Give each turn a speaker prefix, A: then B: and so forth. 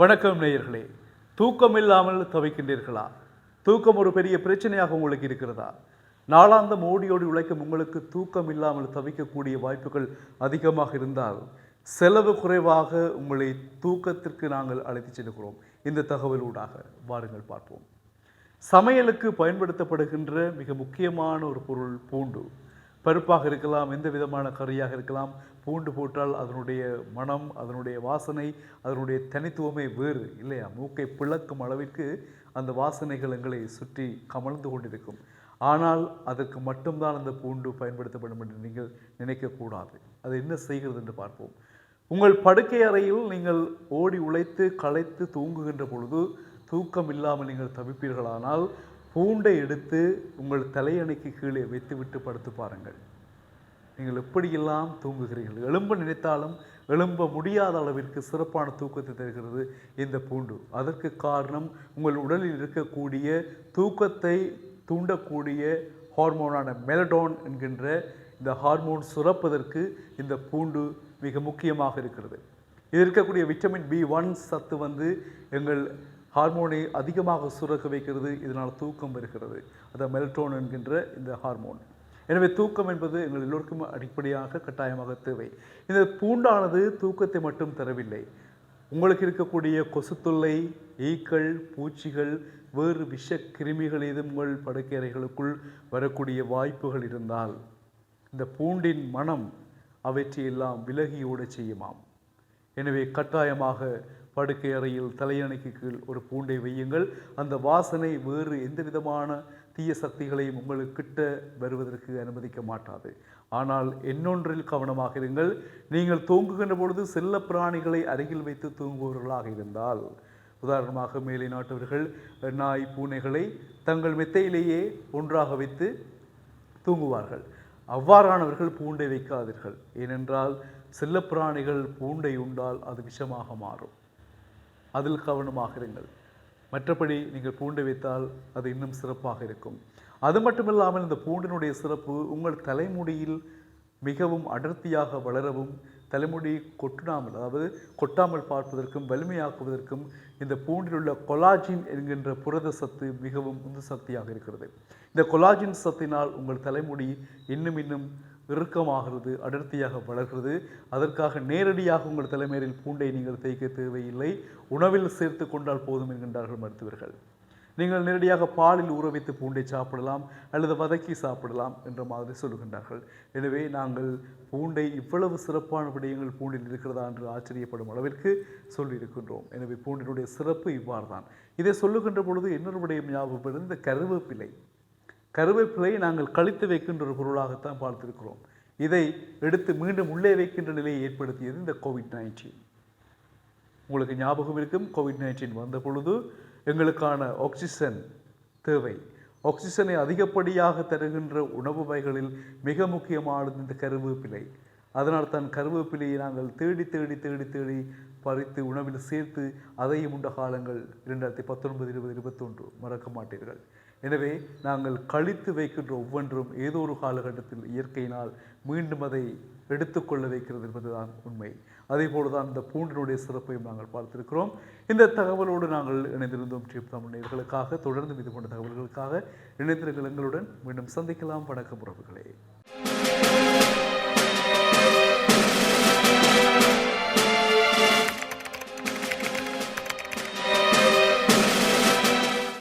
A: வணக்கம் நேயர்களே. தூக்கம் இல்லாமல் தவிக்கின்றீர்களா? தூக்கம் ஒரு பெரிய பிரச்சனையாக உங்களுக்கு இருக்கிறதா? நாளாந்தம் மோடியோடு உழைக்கும் உங்களுக்கு தூக்கம் இல்லாமல் தவிக்கக்கூடிய வாய்ப்புகள் அதிகமாக இருந்தால் செலவு குறைவாக உங்களை தூக்கத்திற்கு நாங்கள் அழைத்துச் செல்கிறோம். இந்த தகவலூடாக வாருங்கள் பார்ப்போம். சமையலுக்கு பயன்படுத்தப்படுகின்ற மிக முக்கியமான ஒரு பொருள் பூண்டு. பருப்பாக இருக்கலாம் எந்த விதமான கறியாக இருக்கலாம் பூண்டு போட்டால் அதனுடைய மனம் அதனுடைய வாசனை அதனுடைய தனித்துவமே வேறு இல்லையா? மூக்கை பிளக்கும் அளவிற்கு அந்த வாசனைகள் எங்களை சுற்றி கமழ்ந்து கொண்டிருக்கும். ஆனால் அதற்கு மட்டும்தான் அந்த பூண்டு பயன்படுத்தப்படும் என்று நீங்கள் நினைக்கக்கூடாது. அது என்ன செய்கிறது என்று பார்ப்போம். உங்கள் படுக்கை அறையில் நீங்கள் ஓடி உழைத்து களைத்து தூங்குகின்ற பொழுது தூக்கம் இல்லாமல் நீங்கள் தவிப்பீர்களானால் பூண்டை எடுத்து உங்கள் தலையணைக்கு கீழே வைத்துவிட்டு படுத்து பாருங்கள். நீங்கள் எப்படியெல்லாம் தூங்குகிறீர்கள்? எலும்ப நினைத்தாலும் எழும்ப முடியாத அளவிற்கு சிறப்பான தூக்கத்தை தருகிறது இந்த பூண்டு. அதற்கு காரணம் உங்கள் உடலில் இருக்கக்கூடிய தூக்கத்தை தூண்டக்கூடிய ஹார்மோனான மெலடோன் என்கின்ற இந்த ஹார்மோன் சுரப்பதற்கு இந்த பூண்டு மிக முக்கியமாக இருக்கிறது. இது இருக்கக்கூடிய விட்டமின் பி ஒன் சத்து வந்து எங்கள் ஹார்மோனை அதிகமாக சுரக்க வைக்கிறது இதனால் தூக்கம் வருகிறது. அதான் மெல்டோன் என்கின்ற இந்த ஹார்மோன். எனவே தூக்கம் என்பது எங்கள் எல்லோருக்கும் அடிப்படையாக கட்டாயமாக தேவை. இந்த பூண்டானது தூக்கத்தை மட்டும் தரவில்லை. உங்களுக்கு இருக்கக்கூடிய கொசுத்தொல்லை ஈக்கள் பூச்சிகள் வேறு விஷ கிருமிகள் ஏதும் உங்கள் படுக்கையறைகளுக்குள் வரக்கூடிய வாய்ப்புகள் இருந்தால் இந்த பூண்டின் மனம் அவற்றையெல்லாம் விலகியோட செய்யுமாம். எனவே கட்டாயமாக படுக்கை அறையில் தலையணைக்கு கீழ் ஒரு பூண்டை வையுங்கள். அந்த வாசனை வேறு எந்த விதமான தீய சக்திகளையும் உங்களுக்கு கிட்ட வருவதற்கு அனுமதிக்க மாட்டாது. ஆனால் இன்னொன்றில் கவனமாக இருங்கள். நீங்கள் தூங்குகின்ற பொழுது செல்ல பிராணிகளை அருகில் வைத்து தூங்குபவர்களாக இருந்தால். உதாரணமாக மேலை நாட்டவர்கள் நாய் பூனைகளை தங்கள் மெத்தையிலேயே ஒன்றாக வைத்து தூங்குவார்கள். அவ்வாறானவர்கள் பூண்டை வைக்காதீர்கள். ஏனென்றால் செல்லப்பிராணிகள் பூண்டை உண்டால் அது விஷமாக மாறும். அதில் கவனமாக இருங்கள். மற்றபடி நீங்கள் பூண்டு வைத்தால் அது இன்னும் சிறப்பாக இருக்கும். அது மட்டுமில்லாமல் இந்த பூண்டினுடைய சிறப்பு உங்கள் தலைமுடியில் மிகவும் அடர்த்தியாக வளரவும் தலைமுடி கொட்டாமல் அதாவது கொட்டாமல் பார்ப்பதற்கும் வலிமையாக்குவதற்கும் இந்த பூண்டில் உள்ள கொலாஜின் என்கின்ற புரத சத்து மிகவும் உந்து சக்தியாக இருக்கிறது. இந்த கொலாஜின் சத்தினால் உங்கள் தலைமுடி இன்னும் இன்னும் இறுக்கமாகிறது அடர்த்தியாக வளர்கிறது. அதற்காக நேரடியாக உங்கள் தலைமையில் பூண்டை நீங்கள் தேய்க்க தேவையில்லை. உணவில் சேர்த்து கொண்டால் போதும் என்கின்றார்கள் மருத்துவர்கள். நீங்கள் நேரடியாக பாலில் ஊற வைத்து பூண்டை சாப்பிடலாம் அல்லது வதக்கி சாப்பிடலாம் என்ற மாதிரி சொல்லுகின்றார்கள். எனவே நாங்கள் பூண்டை இவ்வளவு சிறப்பான விடயங்கள் பூண்டில் இருக்கிறதா என்று ஆச்சரியப்படும் அளவிற்கு சொல்லியிருக்கின்றோம். எனவே பூண்டினுடைய சிறப்பு இவ்வாறு தான் இதை சொல்லுகின்ற பொழுது இன்னொரு விடயம் ஞாபகப்படுது இந்த கருவேப்பிலை. கருவேப்பிலை நாங்கள் கழித்து வைக்கின்ற ஒரு பொருளாகத்தான் பார்த்திருக்கிறோம். இதை எடுத்து மீண்டும் உள்ளே வைக்கின்ற நிலையை ஏற்படுத்தியது இந்த கோவிட் நைன்டீன் உங்களுக்கு ஞாபகம் இருக்கும் கோவிட் நைன்டீன் வந்த பொழுது எங்களுக்கான ஆக்சிஜன் தேவை. ஆக்சிஜனை அதிகப்படியாக தருகின்ற உணவு வகைகளில் மிக முக்கியமானது இந்த கருவேப்பிலை. அதனால் தான் கருவேப்பிலையை நாங்கள் தேடி தேடி தேடி தேடி பறித்து உணவில் சேர்த்து அதையும் உண்ட காலங்கள் இரண்டாயிரத்தி பத்தொன்பது இருபது இருபத்தொன்று மறக்க மாட்டீர்கள். எனவே நாங்கள் கழித்து வைக்கின்ற ஒவ்வொன்றும் ஏதோ ஒரு காலகட்டத்தில் இயற்கையினால் மீண்டும் அதை எடுத்துக்கொள்ள வைக்கிறது என்பதுதான் உண்மை. அதே போலதான் இந்த பூண்டினுடைய சிறப்பையும் நாங்கள் பார்த்திருக்கிறோம். இந்த தகவலோடு நாங்கள் இணைந்திருந்தோம் டியூப் தமிழர்களுக்காக தொடர்ந்து இது போன்ற தகவல்களுக்காக இணைந்திருங்கள் எங்களுடன். மீண்டும் சந்திக்கலாம். வணக்கம் உறவுகளே.